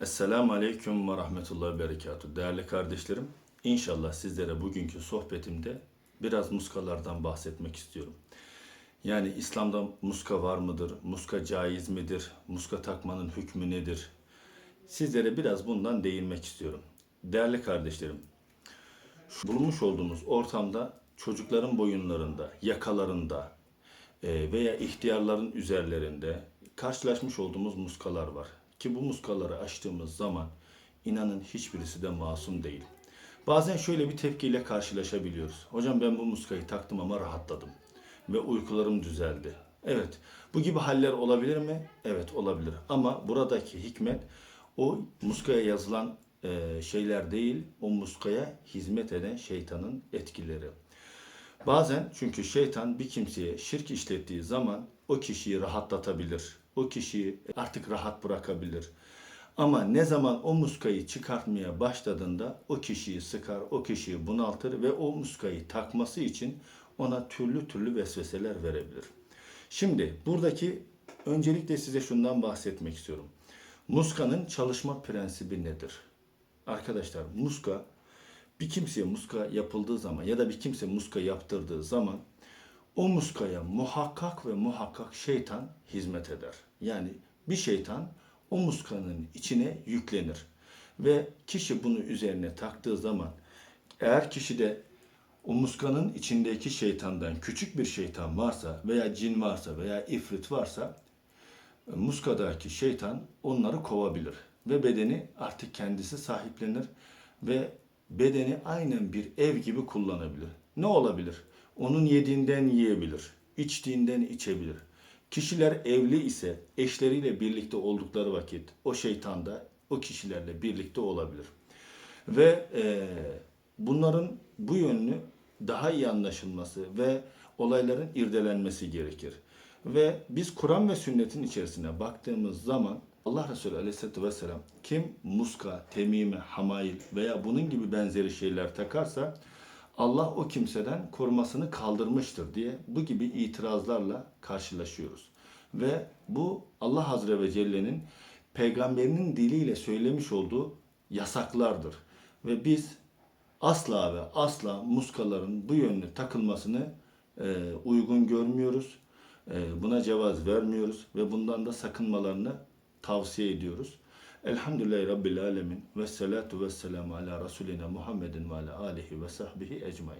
Esselamu Aleyküm ve Rahmetullahi Berekatuhu. Değerli kardeşlerim, inşallah sizlere bugünkü sohbetimde biraz muskalardan bahsetmek istiyorum. Yani İslam'da muska var mıdır? Muska caiz midir? Muska takmanın hükmü nedir? Sizlere biraz bundan değinmek istiyorum. Değerli kardeşlerim, şu bulunmuş olduğumuz ortamda çocukların boyunlarında, yakalarında e, veya ihtiyarların üzerlerinde karşılaşmış olduğumuz muskalar var. Ki bu muskaları açtığımız zaman inanın hiçbirisi de masum değil. Bazen şöyle bir tepkiyle karşılaşabiliyoruz. Hocam ben bu muskayı taktım ama rahatladım ve uykularım düzeldi. Evet, bu gibi haller olabilir mi? Evet, olabilir. Ama buradaki hikmet o muskaya yazılan e, şeyler değil, o muskaya hizmet eden şeytanın etkileri. Bazen çünkü şeytan bir kimseye şirk işlettiği zaman o kişiyi rahatlatabilir. O kişiyi artık rahat bırakabilir. Ama ne zaman o muskayı çıkartmaya başladığında o kişiyi sıkar, o kişiyi bunaltır ve o muskayı takması için ona türlü türlü vesveseler verebilir. Şimdi buradaki öncelikle size şundan bahsetmek istiyorum. Muskanın çalışma prensibi nedir? Arkadaşlar muska bir kimseye muska yapıldığı zaman ya da bir kimse muska yaptırdığı zaman o muskaya muhakkak ve muhakkak şeytan hizmet eder. Yani bir şeytan o muskanın içine yüklenir. Ve kişi bunu üzerine taktığı zaman eğer kişide o muskanın içindeki şeytandan küçük bir şeytan varsa veya cin varsa veya ifrit varsa muskadaki şeytan onları kovabilir ve bedeni artık kendisi sahiplenir ve bedeni aynen bir ev gibi kullanabilir. Ne olabilir? Onun yediğinden yiyebilir, içtiğinden içebilir. Kişiler evli ise eşleriyle birlikte oldukları vakit o şeytan da o kişilerle birlikte olabilir. Ve e, bunların bu yönünü daha iyi anlaşılması ve olayların irdelenmesi gerekir. Ve biz Kur'an ve sünnetin içerisine baktığımız zaman Allah Resulü Aleyhisselatü Vesselam kim muska, temime, hamail veya bunun gibi benzeri şeyler takarsa Allah o kimseden korumasını kaldırmıştır diye bu gibi itirazlarla karşılaşıyoruz. Ve bu Allah Azze ve Celle'nin peygamberinin diliyle söylemiş olduğu yasaklardır. Ve biz asla ve asla muskaların bu yönlü takılmasını e, uygun görmüyoruz. E, buna cevaz vermiyoruz ve bundan da sakınmalarını tavsiye ediyoruz. Elhamdülillahi Rabbil Alemin ve salatu ve selamu ala Resulina Muhammedin ve ala alihi ve sahbihi ecmain.